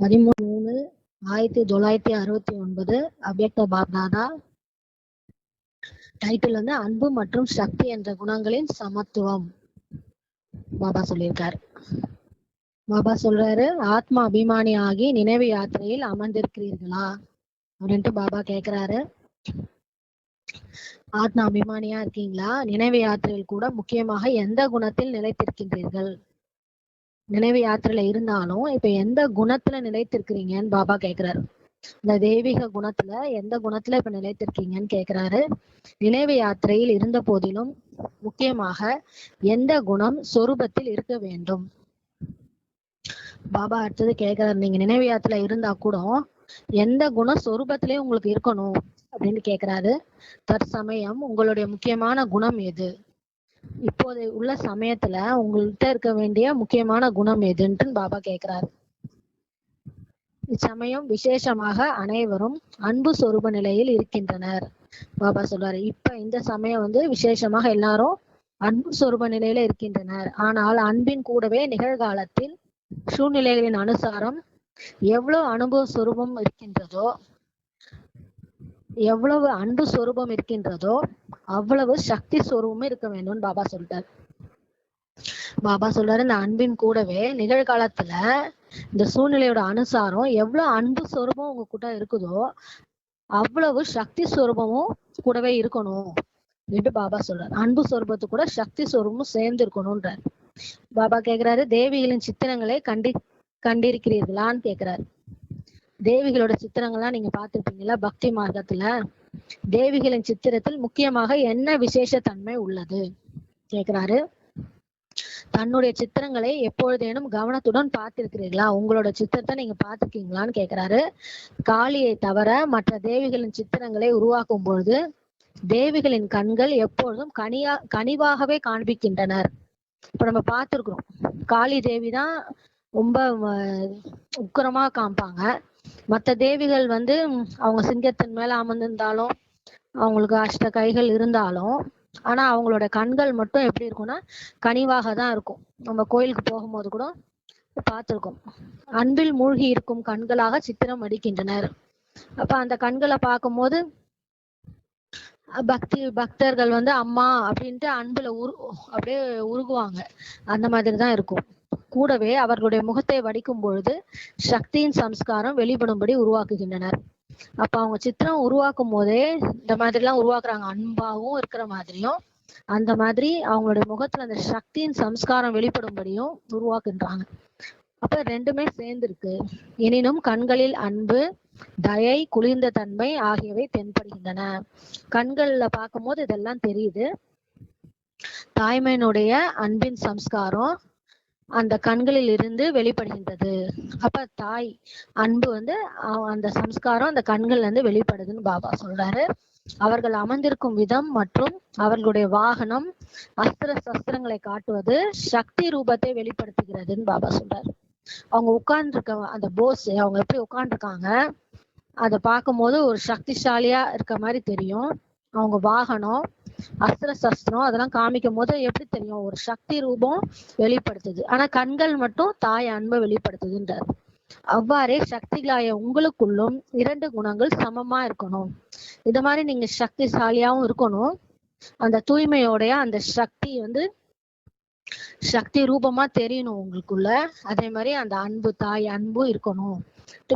பதிமூணு ஆயிரத்தி தொள்ளாயிரத்தி அறுபத்தி ஒன்பது அவ்யக்த பாப்தாதா. டைட்டில் வந்து அன்பு மற்றும் சக்தி என்ற குணங்களின் சமத்துவம். பாபா சொல்லியிருக்காரு. பாபா சொல்றாரு ஆத்மா அபிமானி ஆகி நினைவு யாத்திரையில் அமர்ந்திருக்கிறீர்களா? அப்படின்ட்டு பாபா கேக்குறாரு. ஆத்மா அபிமானியா இருக்கீங்களா? நினைவு யாத்திரையில் கூட முக்கியமாக எந்த குணத்தில் நிலைத்திருக்கின்றீர்கள்? நினைவு யாத்திரையில இருந்தாலும் இப்ப எந்த குணத்துல நிலைத்திருக்கிறீங்கன்னு பாபா கேக்குறாரு. இந்த தெய்வீக குணத்துல எந்த குணத்துல இப்ப நிலைத்திருக்கீங்கன்னு கேக்குறாரு. நினைவு யாத்திரையில் இருந்த போதிலும் முக்கியமாக எந்த குணம் சொரூபத்தில் இருக்க வேண்டும்? பாபா அடுத்தது கேக்குறாரு நீங்க நினைவு யாத்திரை இருந்தா கூட எந்த குணம் சொரூபத்திலயும் உங்களுக்கு இருக்கணும் அப்படின்னு கேக்குறாரு. தற்சமயம் உங்களுடைய முக்கியமான குணம் எது? இப்போது உள்ள சமயத்துல உங்கள்கிட்ட இருக்க வேண்டிய முக்கியமான குணம் எதுன்ட்டு பாபா கேக்குறாரு. இச்சமயம் விசேஷமாக அனைவரும் அன்பு சொரூப நிலையில் இருக்கின்றனர். பாபா சொல்றாரு இப்ப இந்த சமயம் வந்து விசேஷமாக எல்லாரும் அன்பு சொரூப நிலையில இருக்கின்றனர். ஆனால் அன்பின் கூடவே நிகழ்காலத்தில் சூழ்நிலைகளின் அனுசாரம் எவ்வளவு அனுபவ சொரூபம் இருக்கின்றதோ எவ்வளவு அன்பு சொரூபம் இருக்கின்றதோ அவ்வளவு சக்தி சொரூபமும் இருக்க வேண்டும் பாபா சொல்றாரு பாபா சொல்றாரு இந்த அன்பின் கூடவே நிகழ்காலத்துல இந்த சூழ்நிலையோட அனுசாரம் எவ்வளவு அன்பு சொரூபம் உங்க கூட இருக்குதோ அவ்வளவு சக்தி சொரூபமும் கூடவே இருக்கணும் என்று பாபா சொல்றாரு. அன்பு சொரூபத்து கூட சக்தி சொரூபமும் சேர்ந்து இருக்கணும்ன்றார். பாபா கேக்குறாரு தேவிகளின் சித்திரங்களை கண்டி கண்டிருக்கிறீர்களான்னு கேக்குறாரு. தேவிகளோட சித்திரங்கள்லாம் நீங்க பார்த்திருப்பீங்களா பக்தி மார்க்கத்துல தேவிகளின் சித்திரத்தில் முக்கியமாக என்ன விசேஷ தன்மை உள்ளது? கேக்குறாரு. தன்னுடைய சித்திரங்களை எப்பொழுதேனும் கவனத்துடன் பார்த்திருக்கிறீர்களா? உங்களோட சித்திரத்தை நீங்க பார்த்திருக்கீங்களான்னு கேக்குறாரு. காளியை தவிர மற்ற தேவிகளின் சித்திரங்களை உருவாக்கும் பொழுது தேவிகளின் கண்கள் எப்பொழுதும் கனியா கனிவாகவே காண்பிக்கின்றனர். இப்ப நம்ம பார்த்திருக்கிறோம். காளி தேவி தான் ரொம்ப உக்கரமா உக்கிரமா காமிப்பாங்க மத்த தேவிகள் வந்து அவங்க சிங்கத்தின் மேல அமர்ந்திருந்தாலும் அவங்களுக்கு அஷ்ட கைகள் இருந்தாலும் ஆனா அவங்களோட கண்கள் மட்டும் எப்படி இருக்கும்னா கனிவாக தான் இருக்கும். நம்ம கோயிலுக்கு போகும்போது கூட பார்த்திருக்கோம். அன்பில் மூழ்கி இருக்கும் கண்களாக சித்திரம் அடிக்கின்றனர். அப்ப அந்த கண்களை பார்க்கும்போது பக்தி பக்தர்கள் வந்து அம்மா அப்படின்ட்டு அன்புல உரு அப்படியே உருகுவாங்க. அந்த மாதிரி தான் இருக்கும். கூடவே அவர்களுடைய முகத்தை வடிக்கும் பொழுது சக்தியின் சம்ஸ்காரம் வெளிப்படும்படி உருவாக்குகின்றனர். அப்ப அவங்க சித்திரம் உருவாக்கும் போதே இந்த மாதிரி எல்லாம் உருவாக்குறாங்க. அன்பாவும் இருக்கிற மாதிரியும் அந்த மாதிரி அவங்களுடைய முகத்துல அந்த சக்தியின் சம்ஸ்காரம் வெளிப்படும்படியும் உருவாக்குன்றாங்க. அப்ப ரெண்டுமே சேர்ந்திருக்கு. எனினும் கண்களில் அன்பு தயை குளிர்ந்த தன்மை ஆகியவை தென்படுகின்றன. கண்கள்ல பார்க்கும் போது இதெல்லாம் தெரியுது. தாய்மையினுடைய அன்பின் சம்ஸ்காரம் அந்த கண்களில் இருந்து வெளிப்படுகின்றது. அப்ப தாய் அன்பு வந்து அந்த சம்ஸ்காரம் அந்த கண்கள்ல இருந்து வெளிப்படுதுன்னு பாபா சொல்றாரு. அவர்கள் அமர்ந்திருக்கும் விதம் மற்றும் அவர்களுடைய வாகனம் அஸ்திர சஸ்திரங்களை காட்டுவது சக்தி ரூபத்தை வெளிப்படுத்துகிறதுன்னு பாபா சொல்றாரு. அவங்க உட்கார்ந்துருக்க அந்த போஸ் அவங்க எப்படி உட்கார்ந்துருக்காங்க அதை பார்க்கும்போது ஒரு சக்திசாலியா இருக்க மாதிரி தெரியும். அவங்க வாகனம் அஸ்திர சஸ்திரம் அதெல்லாம் காமிக்கும் போது எப்படி தெரியும்? ஒரு சக்தி ரூபம் வெளிப்படுத்துது. ஆனா கண்கள் மட்டும் தாய் அன்பை வெளிப்படுத்துதுன்றார். அவ்வாறே சக்திகளாய உங்களுக்குள்ளும் இரண்டு குணங்கள் சமமா இருக்கணும். இந்த மாதிரி நீங்க சக்திசாலியாவும் இருக்கணும். அந்த தூய்மையோடைய அந்த சக்தி வந்து சக்தி ரூபமா தெரியணும் உங்களுக்குள்ள. அதே மாதிரி அந்த அன்பு தாய் அன்பும் இருக்கணும்.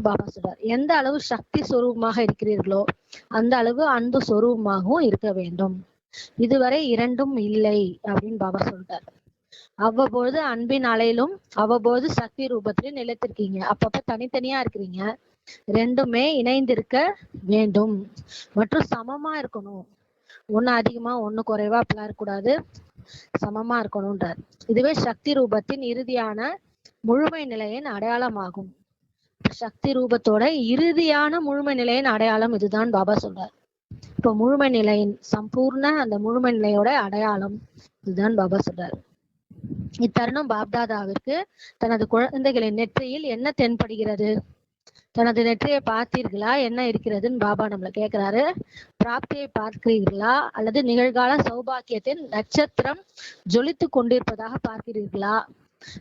பாபா சொல்றார். எந்த அளவு சக்தி சொரூபமாக இருக்கிறீர்களோ அந்த அளவு அன்பு சொரூபமாகவும் இருக்க வேண்டும். இதுவரை இரண்டும் இல்லை அப்படின்னு பாபா சொல்றார். அவ்வப்போது அன்பின் அலையிலும் அவ்வப்போது சக்தி ரூபத்திலும் நிலைத்திருக்கீங்க. அப்பப்ப தனித்தனியா இருக்கிறீங்க. ரெண்டுமே இணைந்திருக்க வேண்டும். மற்றும் சமமா இருக்கணும். ஒண்ணு அதிகமா ஒண்ணு குறைவா அப்படிலாம் இருக்கக்கூடாது. சமமா இருக்கணும்ன்றார். இதுவே சக்தி ரூபத்தின் இறுதியான முழுமை நிலையின் அடையாளமாகும். சக்தி ரூபத்தோட இறுதியான முழுமை நிலையின் அடையாளம் இதுதான் பாபா சொல்றார். இப்போ முழுமை நிலையின் சம்பூர்ண அந்த முழுமை நிலையோட அடையாளம் இதுதான் பாபா சொல்றாரு. இத்தருணம் பாப்தாதாவிற்கு தனது குழந்தைகளின் நெற்றியில் என்ன தென்படுகிறது? தனது நெற்றியை பார்த்தீர்களா? என்ன இருக்கிறதுன்னு பாபா நம்மள கேக்குறாரு. பிராப்தியை பார்க்கிறீர்களா? அல்லது நிகழ்கால சௌபாக்கியத்தின் நட்சத்திரம் ஜொலித்து கொண்டிருப்பதாக பார்க்கிறீர்களா?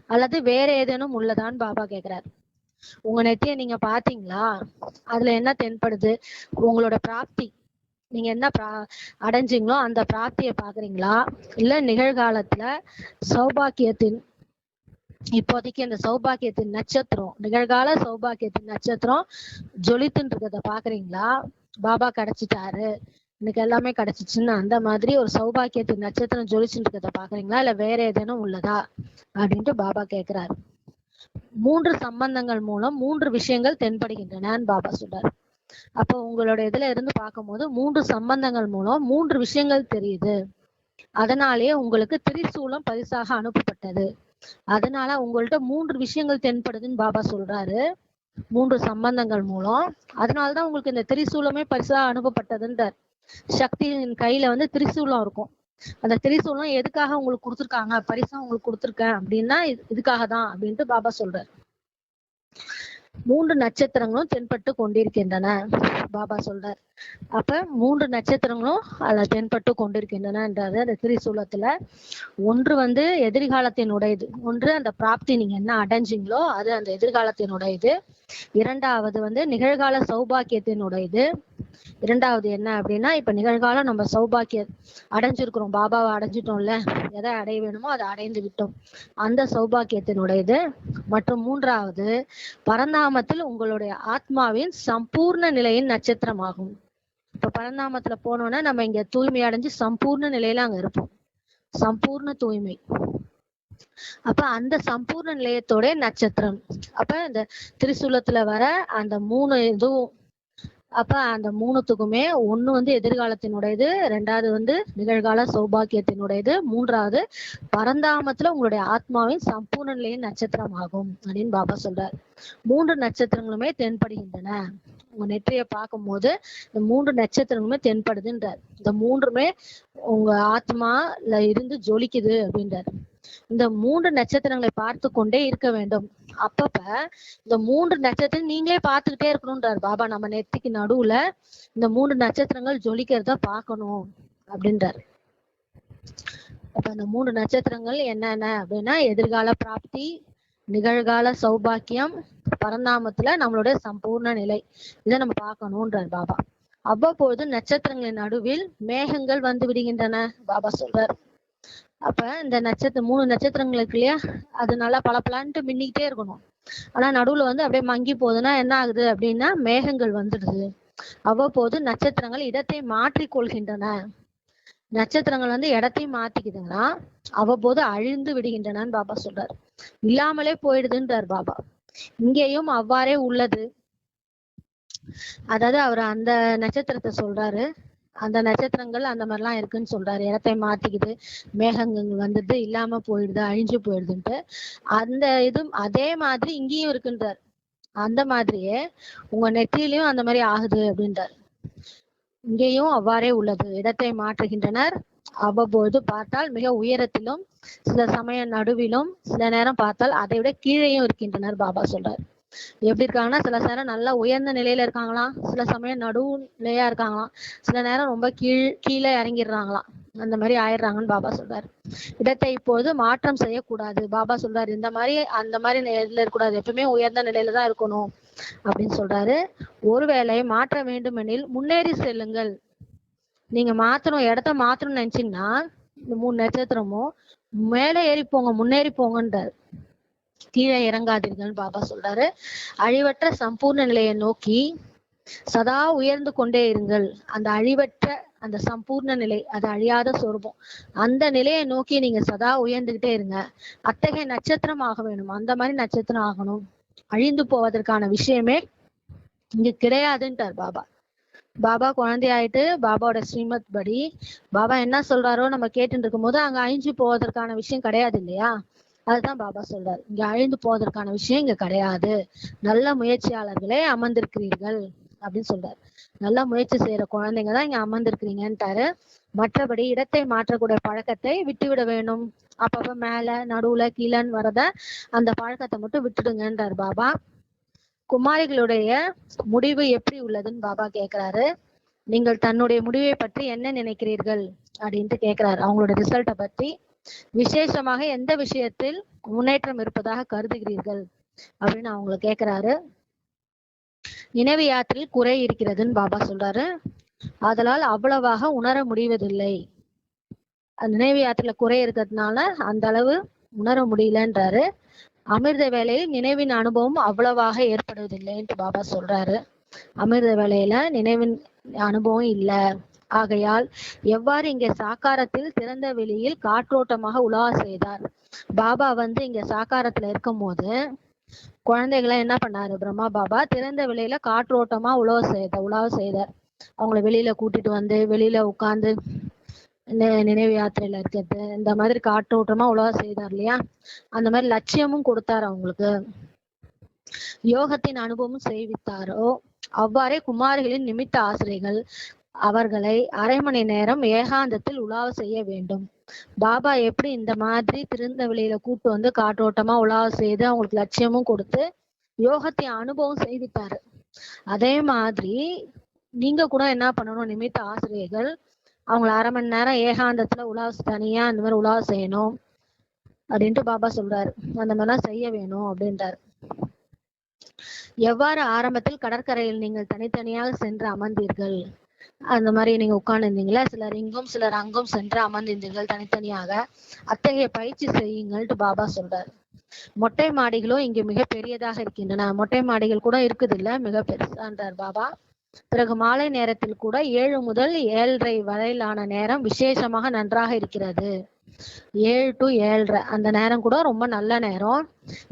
அல்லது வேற ஏதேனும் உள்ளதான் பாபா கேக்குறாரு. உங்க நெத்திய நீங்க பாத்தீங்களா? அதுல என்ன தென்படுது? உங்களோட பிராப்தி. நீங்க என்ன பிரா- அடைஞ்சீங்களோ அந்த பிராப்தியை பாக்குறீங்களா? இல்ல நிகழ்காலத்துல சௌபாக்கியத்தின் இப்போதைக்கு அந்த சௌபாக்கியத்தின் நட்சத்திரம் நிகழ்கால சௌபாக்கியத்தின் நட்சத்திரம் ஜொலித்துன்னு இருக்கிறத பாக்குறீங்களா? பாபா கிடைச்சிட்டாரு. எனக்கு எல்லாமே கிடைச்சிச்சுன்னு அந்த மாதிரி ஒரு சௌபாக்கியத்தின் நட்சத்திரம் ஜொலிச்சுட்டு இருக்கிறத பாக்குறீங்களா? இல்ல வேற ஏதேனும் உள்ளதா? அப்படின்ட்டு பாபா கேக்குறாரு. மூன்று சம்பந்தங்கள் மூலம் மூன்று விஷயங்கள் தென்படுகின்றன பாபா சொல்றார். அப்போ உங்களோட இதுல இருந்து பார்க்கும்போது மூன்று சம்பந்தங்கள் மூலம் மூன்று விஷயங்கள் தெரியுது. அதனாலேயே உங்களுக்கு திரிசூலம் பரிசாக அனுப்பப்பட்டது. அதனால உங்கள்ட்ட மூன்று விஷயங்கள் தென்படுதுன்னு பாபா சொல்றாரு. மூன்று சம்பந்தங்கள் மூலம். அதனாலதான் உங்களுக்கு இந்த திரிசூலமே பரிசா அனுப்பப்பட்டதுன்றார். சக்தியின் கையில வந்து திரிசூலம் இருக்கும். அந்த திரிசூலம் எதுக்காக உங்களுக்கு கொடுத்துருக்காங்க? பரிசா உங்களுக்கு கொடுத்துருக்கேன் அப்படின்னா இதுக்காக தான் அப்படின்ட்டு பாபா சொல்றாரு. மூன்று நட்சத்திரங்களும் தென்பட்டு கொண்டிருக்கின்றன பாபா சொல்றார். அப்ப மூன்று நட்சத்திரங்களும் அதுல தென்பட்டு கொண்டிருக்கின்றனன்றாரு. அந்த திரிசூலத்துல ஒன்று வந்து எதிர்காலத்தினுடையது. ஒன்று அந்த பிராப்தி நீங்க என்ன அடைஞ்சீங்களோ அது அந்த எதிர்காலத்தினுடையது. இரண்டாவது வந்து நிகழ்கால சௌபாக்கியத்தினுடையது. இரண்டாவது என்ன அப்படின்னா இப்ப நிகழ்காலம் நம்ம சௌபாக்கிய அடைஞ்சிருக்கிறோம். பாபாவை அடைஞ்சிட்டோம்ல. எதை அடைய வேணுமோ அதை அடைந்து விட்டோம். அந்த சௌபாக்கியத்தினுடையது. மற்றும் மூன்றாவது பரந்தாமத்தில் உங்களுடைய ஆத்மாவின் சம்பூர்ண நிலையின் நட்சத்திரமாகும். இப்ப பரந்தாமத்துல போனோம்னா நம்ம இங்க தூய்மை அடைஞ்சு சம்பூர்ண நிலையில அங்க இருப்போம். சம்பூர்ண தூய்மை. அப்ப அந்த சம்பூர்ண நிலையத்தோட நட்சத்திரம். அப்ப இந்த திரிசூலத்துல வர அந்த மூணு இதுவும் அப்ப அந்த மூணுத்துக்குமே ஒண்ணு வந்து எதிர்காலத்தினுடையது ரெண்டாவது வந்து நிகழ்கால சௌபாக்கியத்தினுடையது மூன்றாவது பரந்தாமத்துல உங்களுடைய ஆத்மாவின் சம்பூர்ண நிலையின் நட்சத்திரம் ஆகும் அப்படின்னு பாபா சொல்றார். மூன்று நட்சத்திரங்களுமே தென்படுகின்றன. உங்க நெற்றியை பார்க்கும்போது இந்த மூன்று நட்சத்திரங்களுமே தென்படுதுன்றார். இந்த மூன்றுமே உங்க ஆத்மால இருந்து ஜொலிக்குது அப்படின்றார். இந்த மூன்று நட்சத்திரங்களை பார்த்து கொண்டே இருக்க வேண்டும். அப்பப்ப இந்த மூன்று நட்சத்திரம் நீங்களே பார்த்துக்கிட்டே இருக்கணும்ன்றாரு பாபா. நம்ம நெத்திக்கு நடுவுல இந்த மூன்று நட்சத்திரங்கள் ஜொலிக்கிறத பார்க்கணும் அப்படின்றாரு. அப்ப இந்த மூன்று நட்சத்திரங்கள் என்னென்ன அப்படின்னா எதிர்கால பிராப்தி நிகழ்கால சௌபாக்கியம் பரந்தாமத்துல நம்மளுடைய சம்பூர்ண நிலை. இதை நம்ம பார்க்கணும்ன்றார் பாபா. அவ்வப்போது நட்சத்திரங்களின் நடுவில் மேகங்கள் வந்து விடுகின்றன பாபா சொல்றார். அப்ப இந்த நட்சத்திரம் மூணு நட்சத்திரங்கள் இருக்கு இல்லையா? அது நல்லா பளபளன்ட்டு மின்னிக்கிட்டே இருக்கணும். ஆனா நடுவுல வந்து அப்படியே மங்கி போகுதுன்னா என்ன ஆகுது அப்படின்னா மேகங்கள் வந்துடுது. அவ்வப்போது நட்சத்திரங்கள் இடத்தை மாற்றி கொள்கின்றன. நட்சத்திரங்கள் வந்து இடத்தையும் மாத்திக்குதுங்கன்னா அவ்வப்போது அழிந்து விடுகின்றனன்னு பாபா சொல்றாரு. இல்லாமலே போயிடுதுன்றார் பாபா. இங்கேயும் அவ்வாறே உள்ளது. அதாவது அவர் அந்த நட்சத்திரத்தை சொல்றாரு. அந்த நட்சத்திரங்கள் அந்த மாதிரிலாம் இருக்குன்னு சொல்றாரு. இடத்தை மாத்திக்குது மேகங்கள் வந்துட்டு இல்லாம போயிடுது அழிஞ்சு போயிடுதுன்ட்டு. அந்த இது அதே மாதிரி இங்கேயும் இருக்குன்றார். அந்த மாதிரியே உங்க நெற்றியிலயும் அந்த மாதிரி ஆகுது அப்படின்றார். இங்கேயும் அவ்வாறே உள்ளது. இடத்தை மாற்றுகின்றனர். அவ்வப்பொழுது பார்த்தால் மிக உயரத்திலும் சில சமயம் நடுவிலும் சில நேரம் பார்த்தால் அதை விட கீழேயும் இருக்கின்றனர் பாபா சொல்றார். எப்படி இருக்காங்கன்னா சில நேரம் நல்லா உயர்ந்த நிலையில இருக்காங்களாம். சில சமயம் நடுவுலையா இருக்காங்களாம். சில நேரம் ரொம்ப கீழ் கீழே இறங்கிடுறாங்களாம். அந்த மாதிரி ஆயிடுறாங்கன்னு பாபா சொல்றாரு. இடத்தை இப்போது மாற்றம் செய்யக்கூடாது. பாபா சொல்றாரு இந்த மாதிரி அந்த மாதிரி நிலையில இருக்கக்கூடாது. எப்பவுமே உயர்ந்த நிலையில தான் இருக்கணும் அப்படின்னு சொல்றாரு. ஒருவேளை மாற்ற வேண்டுமெனில் முன்னேறி செல்லுங்கள். நீங்க மாத்தணும் இடத்த மாத்தணும்னு நினைச்சீங்கன்னா இந்த மூணு நட்சத்திரமும் மேலே ஏறி போங்க முன்னேறி போங்கன்றாரு. கீழே இறங்காதீர்கள்னு பாபா சொல்றாரு. அழிவற்ற சம்பூர்ண நிலையை நோக்கி சதா உயர்ந்து கொண்டே இருங்கள். அந்த அழிவற்ற அந்த சம்பூர்ண நிலை அது அழியாத சொரூபம். அந்த நிலையை நோக்கி நீங்க சதா உயர்ந்துகிட்டே இருங்க. அத்தகைய நட்சத்திரம் ஆக வேணும். அந்த மாதிரி நட்சத்திரம் ஆகணும். அழிந்து போவதற்கான விஷயமே இங்க கிடையாதுன்ட்டார் பாபா. பாபா குழந்தையாயிட்டு பாபாவோட ஸ்ரீமத் படி பாபா என்ன சொல்றாரோ நம்ம கேட்டுட்டு இருக்கும்போது அங்க அழிஞ்சு போவதற்கான விஷயம் கிடையாது இல்லையா? அதுதான் பாபா சொல்றாரு. இங்க அழிந்து போவதற்கான விஷயம் இங்க கிடையாது. நல்ல முயற்சியாளர்களே அமர்ந்திருக்கிறீர்கள் அப்படின்னு சொல்றாரு. நல்லா முயற்சி செய்யற குழந்தைங்க தான் இங்க அமர்ந்திருக்கிறீங்கன்ட்டாரு. மற்றபடி இடத்தை மாற்றக்கூடிய பழக்கத்தை விட்டுவிட வேணும் அப்பப்ப மேல நடுவுல கீழன்னு வரத அந்த பழக்கத்தை மட்டும் விட்டுடுங்கன்றார் பாபா. குமாரிகளுடைய முடிவு எப்படி உள்ளதுன்னு பாபா கேக்குறாரு. நீங்கள் தன்னுடைய முடிவை பற்றி என்ன நினைக்கிறீர்கள்? அப்படின்ட்டு கேக்குறாரு. அவங்களோட ரிசல்ட்டை பத்தி விசேஷமாக எந்த விஷயத்தில் முன்னேற்றம் இருப்பதாக கருதுகிறீர்கள்? அப்படின்னு அவங்கள கேக்குறாரு. நினைவு யாத்திரையில் குறை இருக்கிறதுன்னு பாபா சொல்றாரு. அதனால் அவ்வளவாக உணர முடிவதில்லை. நினைவு யாத்திரையில குறை இருக்கிறதுனால அந்த அளவு உணர முடியலன்றாரு. அமிர்த வேலையில் நினைவின் அனுபவம் அவ்வளவாக ஏற்படுவதில்லைன்ட்டு பாபா சொல்றாரு. அமிர்த வேலையில நினைவின் அனுபவம் இல்லை. ஆகையால் எவ்வாறு இங்கே சாக்காரத்தில் திறந்த வெளியில் காற்றோட்டமாக உலா செய்தார். பாபா வந்து இங்க சாக்காரத்துல இருக்கும் போது குழந்தைகளை என்ன பண்ணாரு? பிரம்மா பாபா திறந்த வெளியில காற்றோட்டமா உழவு செய்த உழவு செய்தார். அவங்கள வெளியில கூட்டிட்டு வந்து வெளியில உட்கார்ந்து நினைவு யாத்திரையில இருக்கிறது இந்த மாதிரி காற்றோட்டமா உழவு செய்தார் இல்லையா? அந்த மாதிரி லட்சியமும் கொடுத்தாரு அவங்களுக்கு. யோகத்தின் அனுபவம் செய்வித்தாரோ? அவ்வாறே குமாரிகளின் நிமித்த ஆசிரியர்கள் அவர்களை அரை மணி நேரம் ஏகாந்தத்தில் உலாவ செய்ய வேண்டும். பாபா எப்படி இந்த மாதிரி திருந்த வெளியில கூட்டு வந்து காற்றோட்டமா உலாவ செய்து அவங்களுக்கு லட்சியமும் கொடுத்து யோகத்தை அனுபவம் செய்வித்தாரு. அதே மாதிரி நீங்க கூட என்ன பண்ணணும்? நிமித்த ஆசிரியர்கள் அவங்கள அரை மணி நேரம் ஏகாந்தத்துல உலாவ தனியா இந்த மாதிரி உலாவ செய்யணும் அப்படின்ட்டு பாபா சொல்றாரு. அந்த மாதிரிலாம் செய்ய வேணும் அப்படின்றாரு. எவ்வாறு ஆரம்பத்தில் கடற்கரையில் நீங்கள் தனித்தனியாக சென்று அமர்ந்தீர்கள்? அந்த மாதிரி நீங்க உட்கார்ந்துருந்தீங்களா சிலர் இங்கும் சிலர் அங்கும் சென்று அமர்ந்திருந்தீர்கள் தனித்தனியாக. அத்தகைய பயிற்சி செய்யுங்கள்ட்டு பாபா சொல்றாரு. மொட்டை மாடிகளும் இங்கு மிக பெரியதாக இருக்கின்றன. மொட்டை மாடிகள் கூட இருக்குது இல்ல மிக பெருசான்றார் பாபா. பிறகு மாலை நேரத்தில் கூட ஏழு முதல் ஏழரை வரையிலான நேரம் விசேஷமாக நன்றாக இருக்கிறது. ஏழு டு ஏழரை அந்த நேரம் கூட ரொம்ப நல்ல நேரம்.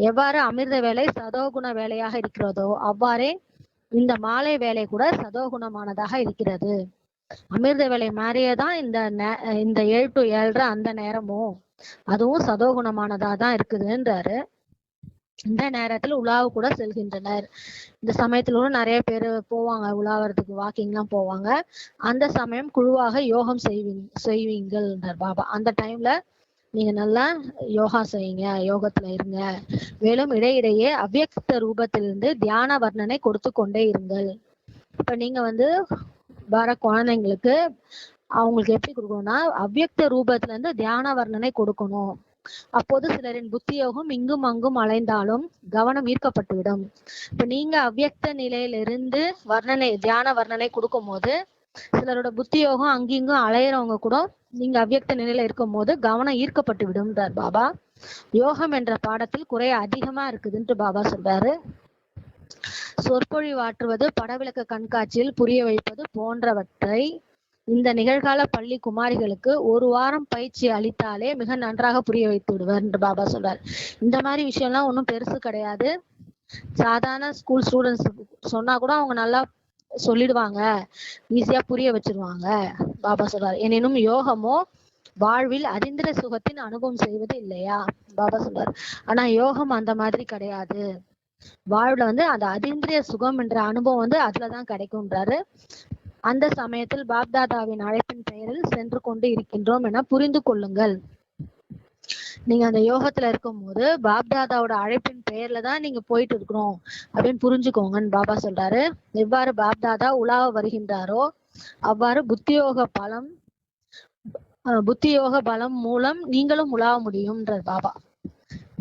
எவ்வாறு அமிர்த வேலை சதோகுண வேலையாக இருக்கிறதோ அவ்வாறே இந்த மாலை வேலை கூட சதோகுணமானதாக இருக்கிறது. அமிர்த வேலை மாதிரியே தான் இந்த இந்த ஏழு டு ஏழரை அந்த நேரமும். அதுவும் சதோகுணமானதா தான் இருக்குதுன்றாரு. இந்த நேரத்துல உலாவு கூட செல்கின்றனர். இந்த சமயத்துல கூட நிறைய பேர் போவாங்க உலாவறதுக்கு வாக்கிங் எல்லாம் போவாங்க. அந்த சமயம் குழுவாக யோகம் செய்வீங்க செய்வீங்கள்ன்றார் பாபா. அந்த டைம்ல நீங்க நல்லா யோகா செய்யுங்க யோகத்துல இருங்க. மேலும் இடையிடையே அவ்வியக்த ரூபத்திலிருந்து தியான வர்ணனை கொடுத்து கொண்டே இருங்கள். இப்ப நீங்க வந்து வர குழந்தைங்களுக்கு அவங்களுக்கு எப்படி கொடுக்கணும்னா அவ்வியக்த ரூபத்துல இருந்து தியான வர்ணனை கொடுக்கணும். அப்போது சிலரின் புத்தியோகம் இங்கும் அங்கும் அலைந்தாலும் கவனம் ஈர்க்கப்பட்டுவிடும். இப்ப நீங்க அவ்வியக்த நிலையிலிருந்து வர்ணனை தியான வர்ணனை கொடுக்கும் போது சிலரோட புத்தியோகம் அங்கிங்கும் அலையிறவங்க கூட நீங்க அவ்வியக்த நிலையில இருக்கும் போது கவனம் ஈர்க்கப்பட்டு விடும்ன்றார் பாபா. யோகம் என்ற பாடத்தில் குறை அதிகமா இருக்குதுன்ட்டு பாபா சொல்றாரு. சொற்பொழிவாற்றுவது படவிளக்க கண்காட்சியில் புரிய வைப்பது போன்றவற்றை இந்த நிகழ்கால பள்ளி குமாரிகளுக்கு ஒரு வாரம் பயிற்சி அளித்தாலே மிக நன்றாக புரிய வைத்து விடுவார் என்று பாபா சொல்றார். இந்த மாதிரி விஷயம்லாம் ஒன்றும் பெருசு கிடையாது. சாதாரண ஸ்கூல் ஸ்டூடெண்ட்ஸ் சொன்னா கூட அவங்க நல்லா சொல்லிடுவாங்க. ஈஸியா புரிய வச்சிருவாங்க. பாபா சொல்றாரு. எனினும் யோகமோ வாழ்வில் அதிந்திர சுகத்தின் அனுபவம் செய்வது இல்லையா? பாபா சொல்றாரு. ஆனா யோகம் அந்த மாதிரி கிடையாது. வாழ்வுல வந்து அந்த அதிந்திரிய சுகம் என்ற அனுபவம் வந்து அதுலதான் கிடைக்கும்ன்றாரு. அந்த சமயத்தில் பாப்தாதாவின் அழைப்பின் பெயரில் சென்று கொண்டு இருக்கின்றோம் என புரிந்து கொள்ளுங்கள். நீங்க அந்த யோகத்துல இருக்கும் போது பாப்தாதாவோட அழைப்பின் பெயர்ல தான் நீங்க போயிட்டு இருக்கிறோம் அப்படின்னு புரிஞ்சுக்கோங்கன்னு பாபா சொல்றாரு. எவ்வாறு பாப்தாதா உலாவ வருகின்றாரோ அவ்வாறு புத்தியோக பலம் புத்தியோக பலம் மூலம் நீங்களும் உலாவ முடியும்ன்றார் பாபா.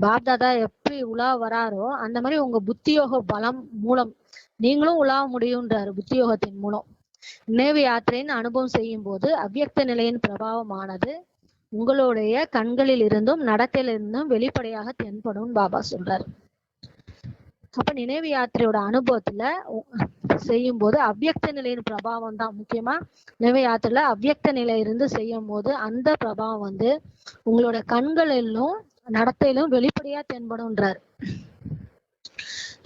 பாப்தாதா எப்படி உலா வராரோ அந்த மாதிரி உங்க புத்தியோக பலம் மூலம் நீங்களும் உலாவ முடியும்ன்றாரு புத்தியோகத்தின் மூலம். நினைவு யாத்திரையின் அனுபவம் செய்யும் போது அவ்வியக்த நிலையின் பிரபாவமானது. உங்களுடைய கண்களில் இருந்தும் நடத்தையிலிருந்தும் வெளிப்படையாக தென்படும் பாபா சொல்றாரு. அப்ப நினைவு யாத்திரையோட அனுபவத்துல செய்யும் போது அவ்வியக்த நிலையின் பிரபாவம் தான் முக்கியமா. நினைவு யாத்திரையில அவ்வியக்த நிலை இருந்து செய்யும் போது அந்த பிரபாவம் வந்து உங்களோட கண்களிலும் நடத்தையிலும் வெளிப்படையா தென்படும்ன்றார்.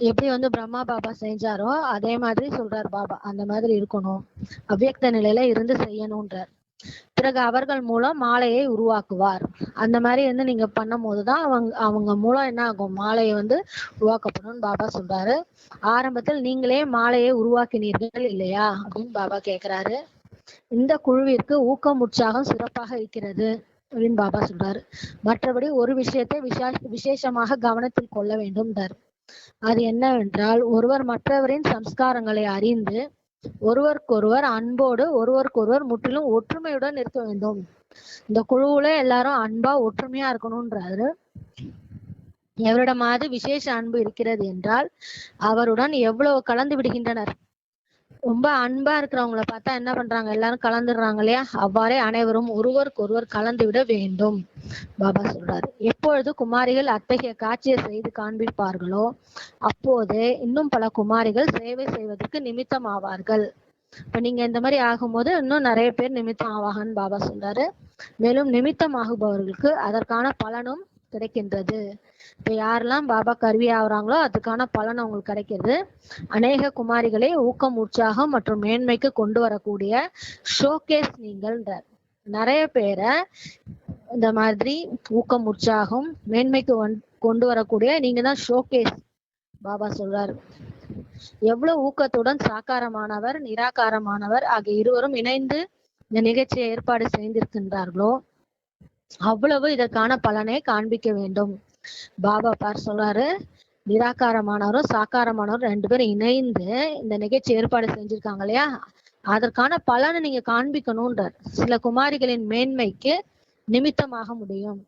எப்படி வந்து பிரம்மா பாபா செஞ்சாரோ அதே மாதிரி சொல்றார் பாபா. அந்த மாதிரி இருக்கணும். அவ்வியக்த நிலையில இருந்து செய்யணும்ன்றார். பிறகு அவர்கள் மூலம் மாலையை உருவாக்குவார். அந்த மாதிரி வந்து நீங்க பண்ணும் போதுதான் அவங்க அவங்க மூலம் என்ன ஆகும் மாலையை வந்து உருவாக்கப்படும் பாபா சொல்றாரு. ஆரம்பத்தில் நீங்களே மாலையை உருவாக்கினீர்கள் இல்லையா? அப்படின்னு பாபா கேக்குறாரு. இந்த குழுவிற்கு ஊக்கம் உற்சாகம் சிறப்பாக இருக்கிறது அப்படின்னு பாபா சொல்றாரு. மற்றபடி ஒரு விஷயத்தை விஷா விசேஷமாக கவனத்தில் கொள்ள வேண்டும் அது என்னவென்றால் ஒருவர் மற்றவரின் சம்ஸ்காரங்களை அறிந்து ஒருவருக்கொருவர் அன்போடு ஒருவருக்கொருவர் முற்றிலும் ஒற்றுமையுடன் இருக்க வேண்டும். இந்த குழுவுல எல்லாரும் அன்பா ஒற்றுமையா இருக்கணும்ன்றாரு. எவரிடமாவது விசேஷ அன்பு இருக்கிறது என்றால் அவருடன் எவ்வளவு கலந்து விடுகின்றனர்? ரொம்ப அன்பா இருக்கிறவங்கள பார்த்தா என்ன பண்றாங்க? எல்லாரும் கலந்துடுறாங்க இல்லையா? அவ்வாறே அனைவரும் ஒருவருக்கு ஒருவர் கலந்து விட வேண்டும். பாபா சொல்றாரு. எப்பொழுது குமாரிகள் அத்தகைய காட்சியை செய்து காண்பிப்பார்களோ அப்போது இன்னும் பல குமாரிகள் சேவை செய்வதற்கு நிமித்தம் ஆவார்கள் இப்ப நீங்க இந்த மாதிரி ஆகும்போது இன்னும் நிறைய பேர் நிமித்தம் ஆவாங்கன்னு பாபா சொல்றாரு. மேலும் நிமித்தம் ஆகுபவர்களுக்கு அதற்கான பலனும் கிடைக்கின்றது. இப்ப யாரெல்லாம் பாபா கருவி ஆகுறாங்களோ அதுக்கான பலன் அவங்களுக்கு கிடைக்கிறது. அநேக குமாரிகளை ஊக்கம் உற்சாகம் மற்றும் மேன்மைக்கு கொண்டு வரக்கூடிய ஷோகேஸ் நீங்கள்ன்றார். நிறைய பேரை இந்த மாதிரி ஊக்கம் உற்சாகம் மேன்மைக்கு கொண்டு வரக்கூடிய நீங்க தான் ஷோகேஸ் பாபா சொல்றாரு. எவ்வளவு ஊக்கத்துடன் சாக்காரமானவர் நிராகாரமானவர் ஆகிய இருவரும் இணைந்து இந்த நிகழ்ச்சியை ஏற்பாடு செய்திருக்கின்றார்களோ அவ்வளவு இதற்கான பலனை காண்பிக்க வேண்டும். பாபா பார் சொல்றாரு நிராகாரமானவரும் சாக்காரமானவரும் ரெண்டு பேரும் இணைந்து இந்த நிகழ்ச்சி ஏற்பாடு செஞ்சிருக்காங்க இல்லையா? அதற்கான பலனை நீங்க காண்பிக்கணும்ன்றார். சில குமாரிகளின் மேன்மைக்கு நிமித்தமாக முடியும்.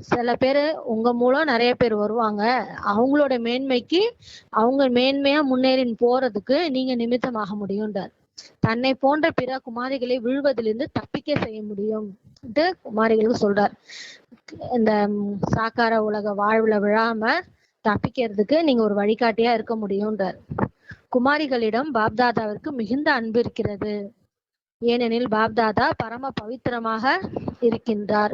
சில பேரு உங்க மூலம் நிறைய பேர் வருவாங்க. அவங்களோட மேன்மைக்கு அவங்க மேன்மையா முன்னேறி போறதுக்கு நீங்க நிமித்தமாக முடியும்ன்றார். தன்னை போன்ற பிற குமாரிகளை விழுவதிலிருந்து தப்பிக்க செய்ய முடியும் குமாரிகளுக்கு சொல்றார். இந்த சாக்கார உலக வாழ்வுல விழாம தப்பிக்கிறதுக்கு நீங்க ஒரு வழிகாட்டியா இருக்க முடியும்ன்றார். குமாரிகளிடம் பாப்தாதாவிற்கு மிகுந்த அன்பு இருக்கிறது. ஏனெனில் பாப்தாதா பரம பவித்திரமாக இருக்கின்றார்.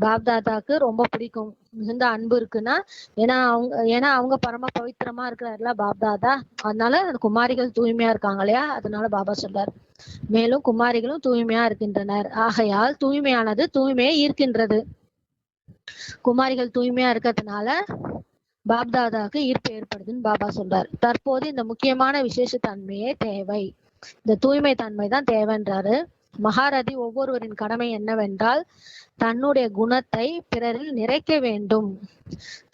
பாப்தாதாக்கு ரொம்ப பிடிக்கும். மிகுந்த அன்பு இருக்குன்னா ஏன்னா அவங்க ஏன்னா அவங்க பரம பவித்திரமா இருக்கிறாருல பாப்தாதா. அதனால அந்த குமாரிகள் தூய்மையா இருக்காங்க இல்லையா? அதனால பாபா சொல்றார். மேலும் குமாரிகளும் தூய்மையா இருக்கின்றனர். ஆகையால் தூய்மையானது தூய்மையை ஈர்க்கின்றது. குமாரிகள் தூய்மையா இருக்கிறதுனால பாப்தாதாவுக்கு ஈர்ப்பு ஏற்படுதுன்னு பாபா சொல்றார். தற்போது இந்த முக்கியமான விசேஷ தன்மையே தேவை. இந்த தூய்மை தன்மை தான் தேவைன்றாரு. மகாரதி ஒவ்வொருவரின் கடமை என்னவென்றால் தன்னுடைய குணத்தை பிறரில் நிறைக்க வேண்டும்.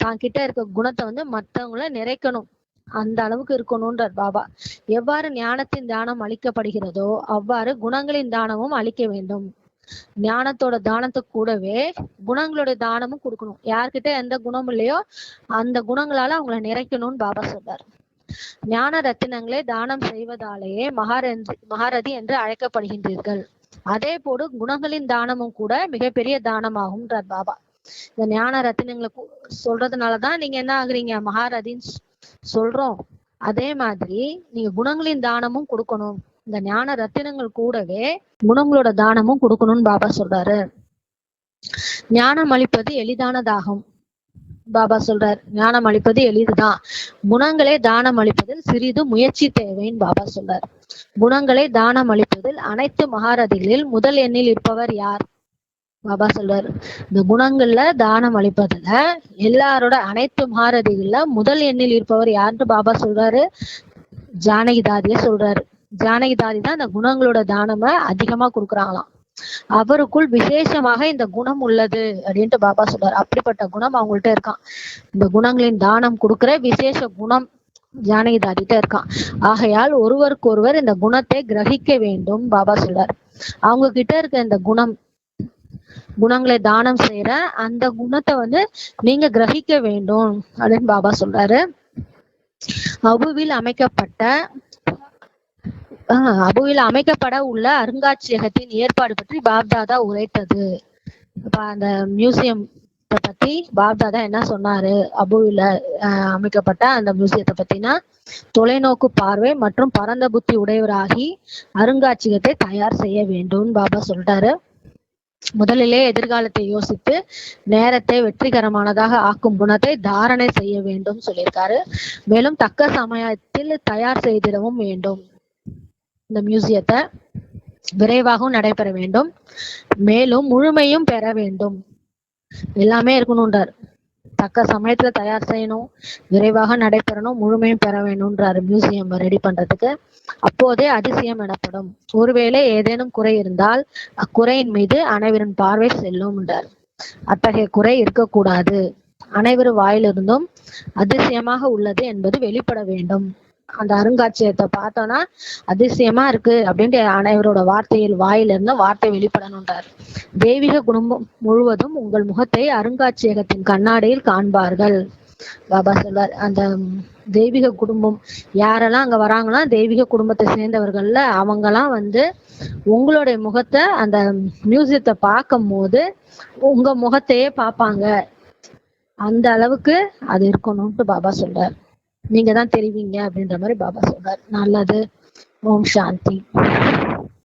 தான் கிட்ட இருக்க குணத்தை வந்து மத்தவங்கள நிறைக்கணும். அந்த அளவுக்கு இருக்கணும்ன்றார் பாபா. எவ்வாறு ஞானத்தின் தானம் அளிக்கப்படுகிறதோ அவ்வாறு குணங்களின் தானமும் அளிக்க வேண்டும். ஞானத்தோட தானத்துக்கு கூடவே குணங்களோட தானமும் கொடுக்கணும். யார்கிட்ட எந்த குணம் இல்லையோ அந்த குணங்களால அவங்கள நிறைக்கணும்னு பாபா சொல்றாரு. ஞான ரத்தினங்களை தானம் செய்வதாலேயே மகாரந்தி மகாரதி என்று அழைக்கப்படுகின்றீர்கள். அதே போடு குணங்களின் தானமும் கூட மிகப்பெரிய தானமாகும்ன்றார் பாபா. இந்த ஞான ரத்தினங்களை சொல்றதுனாலதான் நீங்க என்ன ஆகுறீங்க? மகாரதின்னு சொல்றோம். அதே மாதிரி நீங்க குணங்களின் தானமும் கொடுக்கணும். இந்த ஞான ரத்தினங்கள் கூடவே குணங்களோட தானமும் கொடுக்கணும்னு பாபா சொல்றாரு. ஞானம் அளிப்பது எளிதானதாகும். பாபா சொல்றார் ஞானம் அளிப்பது எளிதுதான். குணங்களை தானம் அளிப்பதில் சிறிது முயற்சி தேவைன்னு பாபா சொல்றார். குணங்களை தானம் அளிப்பதில் அனைத்து மகாரதிகளில் முதல் எண்ணில் இருப்பவர் யார்? பாபா சொல்றாரு. இந்த குணங்கள்ல தானம் அளிப்பதுல எல்லாரோட அனைத்து மகாரதிகள்ல முதல் எண்ணில் இருப்பவர் யாருன்னு பாபா சொல்றாரு? ஜானகிதாதிய சொல்றாரு. ஜானகிதாதி தான் இந்த குணங்களோட தானம அதிகமா கொடுக்குறாங்களாம். அவருக்குள் விசேஷமாக இந்த குணம் உள்ளது அப்படின்ட்டு பாபா சொல்றாரு. அப்படிப்பட்ட குணம் அவங்கள்ட்ட இருக்கான். இந்த குணங்களின் தானம் கொடுக்கிற விசேஷ குணம் ஜானகிதாதிட்ட இருக்கான். ஆகையால் ஒருவருக்கு ஒருவர் இந்த குணத்தை கிரகிக்க வேண்டும் பாபா சொல்றாரு. அவங்க கிட்ட இருக்க இந்த குணம் குணங்களை தானம் செய்யற அந்த குணத்தை வந்து நீங்க கிரகிக்க வேண்டும் அப்படின்னு பாபா சொல்றாரு. அபுவில் அமைக்கப்பட்ட அபுவில் அமைக்கப்பட உள்ள அருங்காட்சியகத்தின் ஏற்பாடு பற்றி பாப்தாதா உரைத்தது. அந்த மியூசியம் பத்தி பாப்தாதா என்ன சொன்னாரு? அபுவில அமைக்கப்பட்ட அந்த மியூசியத்தை பத்தினா தொலைநோக்கு பார்வை மற்றும் பரந்த புத்தி உடையவராகி அருங்காட்சியகத்தை தயார் செய்ய வேண்டும் பாபா சொல்றாரு முதலிலே எதிர்காலத்தை யோசித்து நேரத்தை வெற்றிகரமானதாக ஆக்கும் குணத்தை தாரணை செய்ய வேண்டும் சொல்லியிருக்காரு. மேலும் தக்க சமயத்தில் தயார் செய்திடவும் வேண்டும். இந்த மியூசியத்தை விரைவாகவும் நடைபெற வேண்டும். மேலும் முழுமையும் பெற வேண்டும். எல்லாமே இருக்கணும்ன்றார். தக்க சமயத்துல தயார் செய்யணும். விரைவாக நடைபெறணும். முழுமையும் பெற வேணும்ன்றாரு மியூசியம் ரெடி பண்றதுக்கு. அப்போதே அதிசயம் எனப்படும். ஒருவேளை ஏதேனும் குறை இருந்தால் அக்குறையின் மீது அனைவரின் பார்வை செல்லும் என்றார் அத்தகைய குறை இருக்கக்கூடாது. அனைவரும் வாயிலிருந்தும் அதிசயமாக உள்ளது என்பது வெளிப்பட வேண்டும். அந்த அருங்காட்சியகத்தை பார்த்தோம்னா அதிசயமா இருக்கு அப்படின்ட்டு அனைவரோட வார்த்தையில் வாயில இருந்து வார்த்தை வெளிப்படணுன்றார். தெய்வீக குடும்பம் முழுவதும் உங்கள் முகத்தை அருங்காட்சியகத்தின் கண்ணாடியில் காண்பார்கள். பாபா சொல்வார் அந்த தெய்வீக குடும்பம் யாரெல்லாம் அங்க வராங்களோ தெய்வீக குடும்பத்தை சேர்ந்தவர்கள்ல அவங்கெல்லாம் வந்து உங்களுடைய முகத்தை அந்த மியூசியத்தை பார்க்கும் போது உங்க முகத்தையே பார்ப்பாங்க. அந்த அளவுக்கு அது இருக்கணும்ட்டு பாபா சொல்றார். நீங்க தான் தெரிவிங்க அப்படின்ற மாதிரி பாபா சொல்றார். நல்லது. ஓம் சாந்தி.